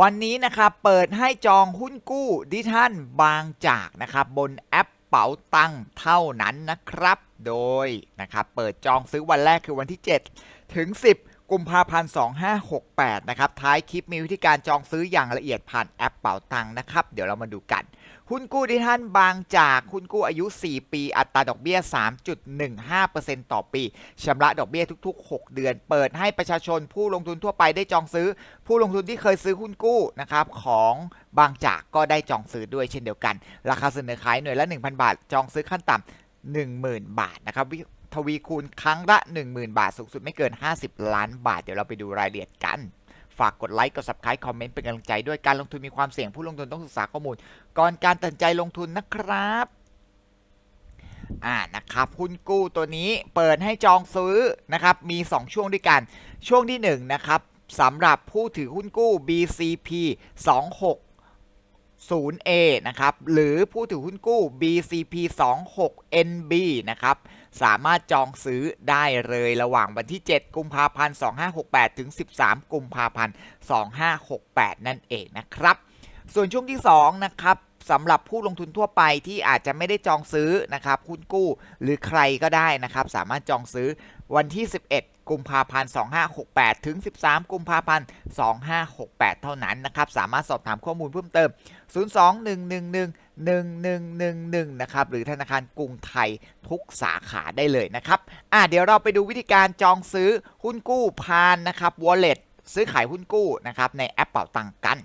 วันนี้นะครับเปิดให้จองหุ้นกู้ดิท่านบางจากนะครับบนแอปเป๋าตังเท่านั้นนะครับ โดยนะครับเปิดจองซื้อวันแรกคือวันที่ 7 ถึง 10 กุมภาพันธ์ 2568 นะครับท้ายคลิปมีวิธีการจองซื้ออย่างละเอียดผ่านแอปเป๋าตังนะครับ เดี๋ยวเรามาดูกัน หุ้นกู้ดิท่านบางจากหุ้นกู้อายุ 4 ปี อัตราดอกเบี้ย 3.15%ต่อปีชำระดอกเบี้ยทุก ๆ 6 เดือน เปิดให้ประชาชนผู้ลงทุนทั่วไปได้จองซื้อ ผู้ลงทุนที่เคยซื้อหุ้นกู้นะครับของบางจากก็ได้จองซื้อด้วยเช่นเดียวกัน ราคาเสนอขายหน่วยละ 1,000 บาท จองซื้อขั้นต่ำ10,000 บาทนะครับทวีคูณครั้งละ 10,000 บาท สูงสุดไม่เกิน 50 ล้านบาท เดี๋ยวเราไปดูรายละเอียดกัน ฝากกดไลค์ กด subscribe คอมเมนต์เป็นกำลังใจด้วยการลงทุนมีความเสี่ยงผู้ลงทุนต้องศึกษาข้อมูล ก่อนการตัดใจลงทุนนะครับอ่านะครับหุ้นกู้ตัวนี้เปิดให้จองซื้อนะครับมี 2 ช่วงด้วยกัน ช่วงที่ 1 นะครับสำหรับผู้ถือหุ้นกู้ BCP 0A นะครับ หรือผู้ถือหุ้นกู้ BCP 26NB นะครับ สามารถจองซื้อได้เลยระหว่างวันที่ 7 กุมภาพันธ์ 2568 ถึง 13 กุมภาพันธ์ 2568 นั่นเองนะครับ ส่วนช่วงที่ 2 นะครับสำหรับผู้ลงทุนทั่วไปที่อาจจะไม่ได้จองซื้อนะครับหุ้นกู้หรือใครก็ได้นะครับ สามารถจองซื้อวันที่ 11 กุมภาพันธ์ 2568 ถึง 13 กุมภาพันธ์ 2568 เท่านั้นนะครับ สามารถสอบถามข้อมูลเพิ่มเติม 02-111-1111 นะครับ หรือธนาคารกรุงไทยทุกสาขาได้เลยนะครับอะเดี๋ยวเราไปดูวิธีการจองซื้อหุ้นกู้ผ่านนะครับ wallet ซื้อขายหุ้นกู้นะครับในแอปเป่าตังกัน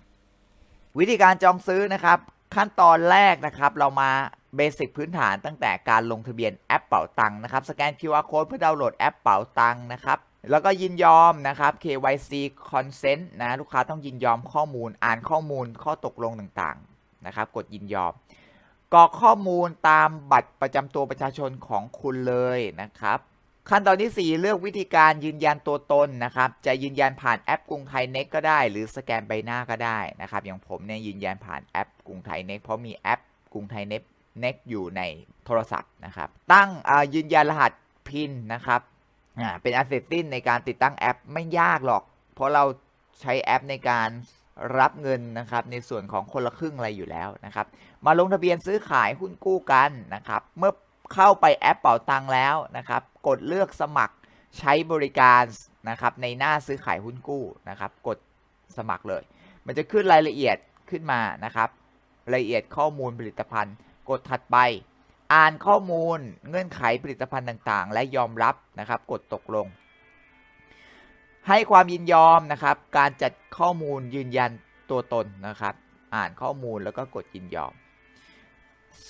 วิธีการจองซื้อนะครับ ขั้นตอนแรกนะครับเรามา เบสิกพื้นฐานตั้งแต่การลงทะเบียนแอปเป๋าตังค์นะครับ สแกน QR code เพื่อดาวน์โหลดแอปเป๋าตังค์นะครับ แล้วก็ยินยอมนะครับ KYC consent นะลูกค้าต้องยินยอมข้อมูลอ่านข้อมูลข้อตกลงต่างๆนะครับ กดยินยอมกรอกข้อมูลตามบัตรประจำตัวประชาชนของคุณเลยนะครับ ขั้นตอนที่ 4 เลือกวิธีการยืนยันตัวตนนะครับ จะยืนยันผ่านแอปกรุงไทยเน็กก็ได้ หรือสแกนใบหน้าก็ได้นะครับ อย่างผมเนี่ยยืนยันผ่านแอปกรุงไทยเน็กเพราะมีแอปกรุงไทยเน็ก เน็กอยู่ในโทรศัพท์นะครับ ตั้งยืนยันรหัสพินนะครับเป็นอันเสร็จสิ้นในการติดตั้งแอปไม่ยากหรอก เพราะเราใช้แอปในการรับเงินนะครับในส่วนของคนละครึ่งอะไรอยู่แล้วนะครับ มาลงทะเบียนซื้อขายหุ้นกู้กันนะครับ เมื่อเข้าไปแอปเป๋าตังแล้วนะครับ กดเลือกสมัครใช้บริการนะครับในหน้าซื้อขายหุ้นกู้นะครับ กดสมัครเลย มันจะขึ้นรายละเอียดขึ้นมานะครับ รายละเอียดข้อมูลผลิตภัณฑ์ กดถัดไป อ่านข้อมูลเงื่อนไขผลิตภัณฑ์ต่างๆ และยอมรับนะครับ กดตกลง ให้ความยินยอมนะครับ การจัดข้อมูลยืนยันตัวตนนะครับ อ่านข้อมูลแล้วก็กดยินยอม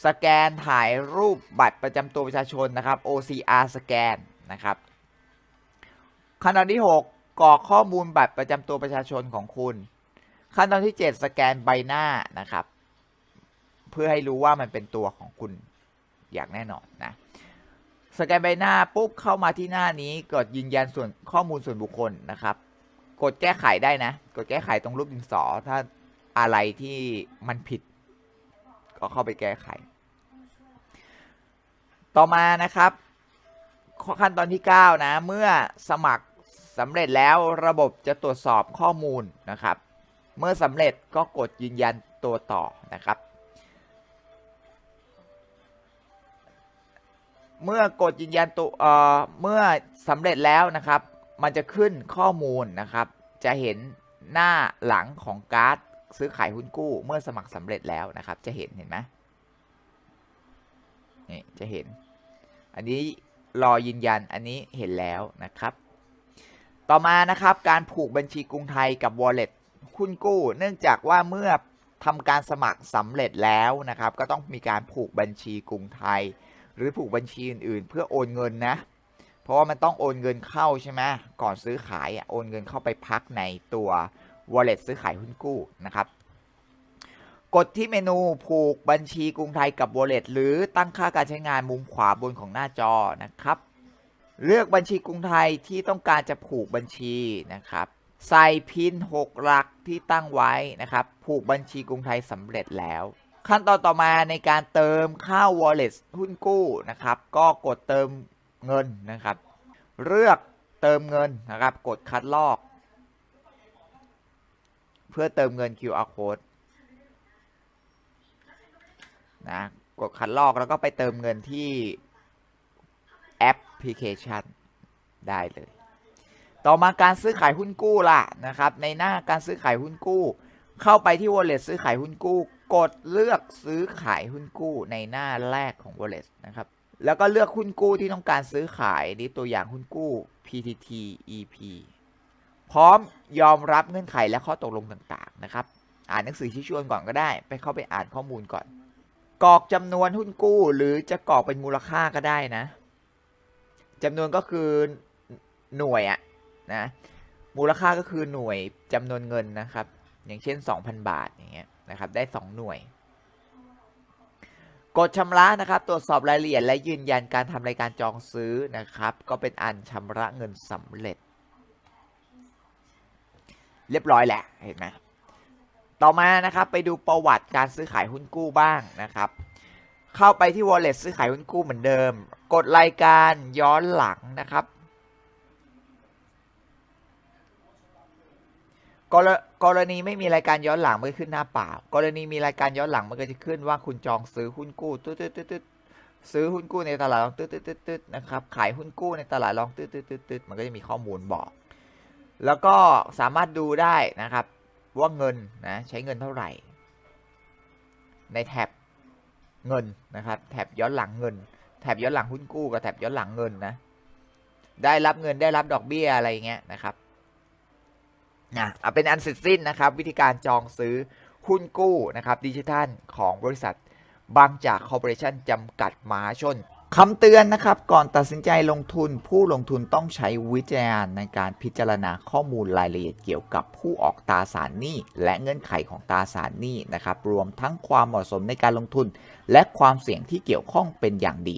สแกนถ่ายรูปบัตรประจำตัวประชาชนนะครับ OCR สแกนนะครับขั้นตอนที่ 6กรอกข้อมูลบัตรประจำตัวประชาชนของคุณ ขั้นตอนที่ 7 สแกนใบหน้านะครับ เพื่อให้รู้ว่ามันเป็นตัวของคุณอย่างแน่นอนนะสแกนใบหน้าปุ๊บเข้ามาที่หน้านี้กดยืนยันส่วนข้อมูลส่วนบุคคลนะครับ กดแก้ไขได้นะ กดแก้ไขตรงรูปดินสอ ถ้าอะไรที่มันผิด ก็เข้าไปแก้ไข ต่อมานะครับ ขั้นตอนที่ 9 นะ เมื่อสมัครสำเร็จแล้วระบบจะตรวจสอบข้อมูลนะครับ เมื่อสำเร็จก็กดยืนยันตัวต่อนะครับ เมื่อกดยืนยันตัวเอ่อเมื่อสำเร็จแล้วนะครับ มันจะขึ้นข้อมูลนะครับ จะเห็นหน้าหลังของการ์ดซื้อขายหุ้นกู้ เมื่อสมัครสำเร็จแล้วนะครับ จะเห็นเห็นไหมนี่จะเห็น อันนี้รอยืนยันอันนี้เห็นแล้วนะครับ ต่อมานะครับการผูกบัญชีกรุงไทยกับ wallet หุ้นกู้ เนื่องจากว่าเมื่อทำการสมัครสำเร็จแล้วนะครับ ก็ต้องมีการผูกบัญชีกรุงไทย หรือผูกบัญชีอื่นๆ เพื่อโอนเงินนะ เพราะว่ามันต้องโอนเงินเข้าใช่ไหมก่อนซื้อขายโอนเงินเข้าไปพักในตัว wallet ซื้อขายหุ้นกู้นะครับ กดที่เมนูผูกบัญชีกรุงไทยกับ wallet หรือตั้งค่าการใช้งานมุมขวาบนของหน้าจอนะครับ เลือกบัญชีกรุงไทยที่ต้องการจะผูกบัญชีนะครับใส่พิน 6 หลักที่ตั้งไว้นะครับ ผูกบัญชีกรุงไทยสำเร็จแล้ว ขั้นตอนต่อมาในการเติมค่า wallet หุ้นกู้นะครับ ก็กดเติมเงินนะครับ เลือกเติมเงินนะครับ กดคัดลอก เพื่อเติมเงิน QR code นะกดคัดลอกแล้วก็ไปเติมเงินที่แอปพลิเคชันได้เลย ต่อมาการซื้อขายหุ้นกู้ล่ะนะครับ ในหน้าการซื้อขายหุ้นกู้ เข้าไปที่ wallet ซื้อขายหุ้นกู้ กดเลือกซื้อขายหุ้นกู้ในหน้าแรกของ wallet นะครับ แล้วก็เลือกหุ้นกู้ที่ต้องการซื้อขายนี่ตัวอย่างหุ้นกู้ PTT EP พร้อมยอมรับเงื่อนไขและข้อตกลงต่างๆนะครับ อ่านหนังสือที่ชวนก่อนก็ได้ ไปเข้าไปอ่านข้อมูลก่อนกรอกจำนวนหุ้นกู้ หรือจะกรอกเป็นมูลค่าก็ได้นะจำนวนก็คือหน่วยอะนะมูลค่าก็คือหน่วยจำนวนเงินนะครับ อย่างเช่น 2,000 บาทอย่างเงี้ยนะครับได้ 2 หน่วย กดชำระนะครับ ตรวจสอบรายละเอียดและยืนยันการทำรายการจองซื้อนะครับ ก็เป็นอันชำระเงินสำเร็จ เรียบร้อยแหละเห็นไหมต่อมานะครับไปดูประวัติการซื้อขายหุ้นกู้บ้างนะครับ เข้าไปที่ wallet ซื้อขายหุ้นกู้เหมือนเดิม กดรายการย้อนหลังนะครับ กรกรณีไม่มีรายการย้อนหลังมันก็ขึ้นหน้าเปล่า กรณีมีรายการย้อนหลังมันก็จะขึ้นว่าคุณจองซื้อหุ้นกู้ตึ๊ดตึ๊ดตึ๊ดตืดซื้อหุ้นกู้ในตลาดรองตึ๊ดตึ๊ดตึ๊ดตึ๊ดนะครับขายหุ้นกู้ในตลาดรองตึ๊ดตึ๊ดตึ๊ดตึ๊ดมันก็จะมีข้อมูลบอก แล้วก็สามารถดูได้นะครับว่าเงินนะใช้เงินเท่าไหร่ ในแท็บเงินนะครับ แท็บย้อนหลังเงิน แท็บย้อนหลังหุ้นกู้กับแท็บย้อนหลังเงินนะได้รับเงินได้รับดอกเบี้ยอะไรเงี้ยนะครับ นะเอาเป็นอันเสร็จสิ้นนะครับ วิธีการจองซื้อหุ้นกู้นะครับดิจิทัลของบริษัทบางจากคอร์ปอเรชั่นจำกัดมหาชนคำเตือนนะครับ ก่อนตัดสินใจลงทุนผู้ลงทุนต้องใช้วิจารณญาณในการพิจารณาข้อมูลรายละเอียดเกี่ยวกับผู้ออกตราสารหนี้ และเงื่อนไขของตราสารหนี้นะครับ รวมทั้งความเหมาะสมในการลงทุน และความเสี่ยงที่เกี่ยวข้องเป็นอย่างดี